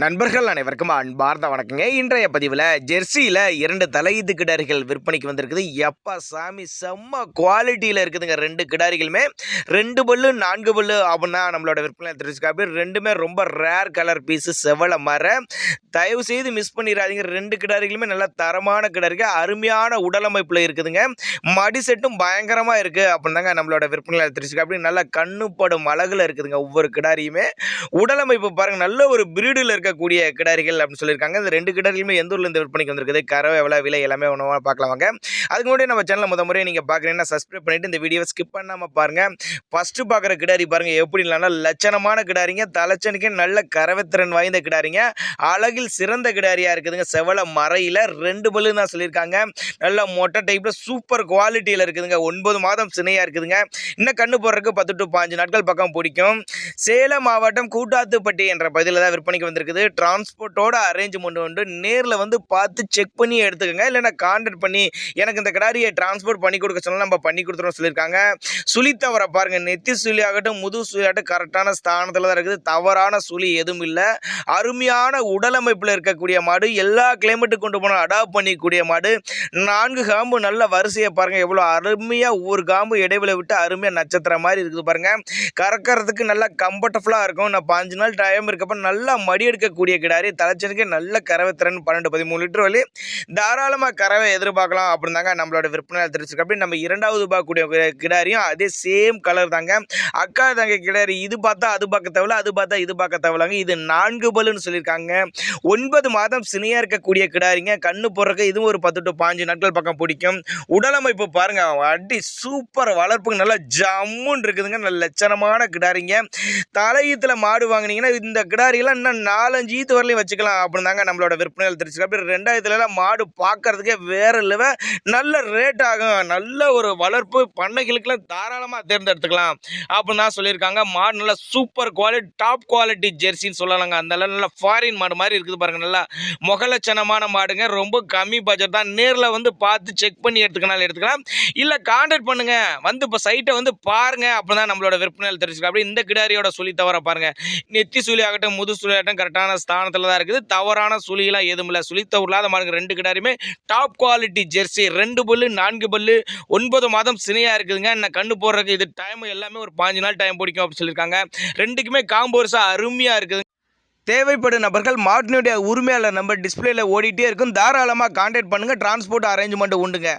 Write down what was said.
நண்பர்கள் அனைவருக்கும் அன்பார்ந்த வணக்கங்க. இன்றைய பதிவில் ஜெர்சியில் இரண்டு தலையீத்து கிடாரிகள் விற்பனைக்கு வந்திருக்குது. எப்பா சாமி செம்ம குவாலிட்டியில் இருக்குதுங்க. ரெண்டு கிடாரிகளுமே. ரெண்டு பல்லு நான்கு பல்லு அப்படின்னா நம்மளோட விற்பனை தெரிஞ்சுக்காப்பி ரெண்டுமே ரொம்ப ரேர் கலர் பீஸு செவலை மர. தயவு செய்து மிஸ் பண்ணிடாதீங்க. ரெண்டு கிடாரிகளுமே நல்ல தரமான கிடாரிகள். அருமையான உடலமைப்பில் இருக்குதுங்க. மடி செட்டும் பயங்கரமாக இருக்குது அப்படின்னாங்க நம்மளோட விற்பனையில் தெரிஞ்சுக்காப்பி நல்ல கண்ணுப்படும் அழகில் இருக்குதுங்க ஒவ்வொரு கிடாரியுமே. உடலமைப்பு பாருங்கள் நல்ல ஒரு பிரீடில் இருக்கக்கூடிய கிடாரிகள் அப்படின்னு சொல்லியிருக்காங்க. இந்த ரெண்டு கிடாரிகளுமே எந்த ஊர்ல இந்த விற்பனைக்கு வந்திருக்குது? கறவை எவ்வளோ விலை எல்லாமே ஒன்றா பார்க்கலாம் வாங்க. அதுக்கு முன்னாடி நம்ம சேனலில் முத முறையை நீங்கள் பார்க்குறீங்கன்னா சப்ஸ்கிரைப் பண்ணிட்டு இந்த வீடியோவை ஸ்கிப் பண்ணாமல் பாருங்க. ஃபஸ்ட்டு பார்க்குற கிடாரி பாருங்க எப்படி இல்லைன்னா லட்சணமான கிடாரிங்க. தலைச்சனுக்கு நல்ல கறவைத்திறன் வாய்ந்த கிடாரிங்க. அழகில் சிறந்த கிடாரியாக இருக்குதுங்க. செவல மறையில் ரெண்டு பல்லு தான் சொல்லியிருக்காங்க. நல்ல மொட்டை டைப்பில் சூப்பர் குவாலிட்டியில் இருக்குதுங்க. ஒன்பது மாதம் சினையாக இருக்குதுங்க. இன்னும் கண்ணு போடுறதுக்கு பத்து டு பாஞ்சு நாட்கள் பக்கம் பிடிக்கும். சேலம் மாவட்டம் கூட்டாத்துப்பட்டி என்ற பகுதியில் தான் விற்பனைக்கு வந்திருக்கு இருக்குது. டிரான்ஸ்போர்ட்டோட அரேஞ்ச்மெண்ட் உண்டு. நேரில் வந்து பார்த்து செக் பண்ணி எடுத்துக்கோங்க. இல்லைன்னா கான்டாக்ட் பண்ணி எனக்கு இந்த கடாரியை டிரான்ஸ்போர்ட் பண்ணி கொடுக்க சொன்னால் நம்ம பண்ணி கொடுத்துருவோம் சொல்லியிருக்காங்க. சுழி தவற பாருங்கள் நெத்தி சுழி ஆகட்டும் முது சுழி ஆகட்டும் கரெக்டான ஸ்தானத்தில் தான் இருக்குது. தவறான சுழி எதுவும் இல்லை. அருமையான உடலமைப்பில் இருக்கக்கூடிய மாடு. எல்லா கிளைமேட்டுக்கு கொண்டு போனால் அடாப்ட் பண்ணிக்கூடிய மாடு. நான்கு காம்பு நல்ல வரிசையை பாருங்கள் எவ்வளோ அருமையாக ஒவ்வொரு காம்பு இடைவெளி விட்டு அருமையாக நட்சத்திரம் மாதிரி இருக்குது பாருங்கள் கறக்கிறதுக்கு நல்லா கம்ஃபர்டபுளாக இருக்கும். நான் பாஞ்சு நாள் டைம் இருக்கப்போ நல்லா மடி இருக்கக்கூடிய கிடாரி தலைச்சனுக்கு நல்ல கறவை திறன் பன்னெண்டு பதிமூணு லிட்டர் வலி. தாராளமாக கறவை எதிர்பார்க்கலாம் அப்படின்னு தாங்க நம்மளோட விற்பனை தெரிஞ்சிருக்கு அப்படி நம்ம இரண்டாவது பார்க்கக்கூடிய கிடாரியும் அதே சேம் கலர் தாங்க. அக்கா தங்க கிடாரி இது பார்த்தா அது பார்க்க தேவையில்ல அது பார்த்தா இது பார்க்க தேவையில்லாங்க. இது நான்கு பல்லுன்னு சொல்லியிருக்காங்க. ஒன்பது மாதம் சினியாக இருக்கக்கூடிய கிடாரிங்க. கண்ணு போடுறதுக்கு இதுவும் ஒரு பத்து டு பாஞ்சு நாட்கள் பக்கம் பிடிக்கும். உடலமைப்பு பாருங்க அடி சூப்பர் வளர்ப்புங்க. நல்லா ஜம்முன்னு இருக்குதுங்க. நல்ல லட்சணமான கிடாரிங்க. தலையீத்தில் மாடு வாங்கினீங்கன்னா இந்த கிடாரியெல்லாம் இன்னும் நாலஞ்சு ஈத்து வரலையும் வச்சுக்கலாம் அப்படின்னாங்க நம்மளோட விற்பனைகள் தெரிஞ்சுக்கலாம் அப்படி ரெண்டாயிரத்துலலாம் மாடு பார்க்கறதுக்கே வேற லெவல் நல்ல ரேட் ஆகும். நல்ல ஒரு வளர்ப்பு பண்ணைகளுக்கெல்லாம் தாராளமாக தேர்ந்தெடுத்துக்கலாம் அப்படின்னு தான் சொல்லியிருக்காங்க. மாடு நல்லா சூப்பர் குவாலிட்டி டாப் குவாலிட்டி ஜெர்சின்னு சொல்லலாங்க. அந்த அளவு நல்லா ஃபாரின் மாடு மாதிரி இருக்குது பாருங்கள் நல்லா முகலட்சணமான மாடுங்க. ரொம்ப கம்மி பட்ஜெட் தான். நேரில் வந்து பார்த்து செக் பண்ணி எடுத்துக்கனாலும் எடுத்துக்கலாம். இல்லை கான்டாக்ட் பண்ணுங்க. வந்து இப்போ சைட்டை வந்து பாருங்க அப்போ தான் நம்மளோட விற்பனையில் தெரிஞ்சுக்கலாம் அப்படி இந்த கிடாரியோட சொல்லி தவிர பாருங்க. நெத்தி சுழி ஆகட்டும் முது சுழி ஆகட்டும் கரெக்டான ஸ்தானத்தில் தான் இருக்குது. தவறான சுழியெல்லாம் எதுவும் இல்லை. சுழி தவறாத மாடுங்க ரெண்டு கிடாருமே டாப் குவாலிட்டி ஜெர்சி ரெண்டு பல்லு நான்கு பல்லு ஒன்பது மாதம் சினையாக இருக்குதுங்க. என்ன கண்ணு போடுறதுக்கு இது டைம் எல்லாமே ஒரு பாஞ்சு நாள் டைம் பிடிக்கும் அப்படின்னு சொல்லியிருக்காங்க. ரெண்டுக்குமே காம்போர்ஸாக அருமையாக இருக்குது. தேவைப்படும் நபர்கள் மாட்டினுடைய உரிமையாளர் நம்பர் டிஸ்பிளேல ஓடிட்டே இருக்கும். தாராளமாக கான்டாக்ட் பண்ணுங்கள் டிரான்ஸ்போர்ட் அரேஞ்ச்மெண்ட் உண்டுங்க.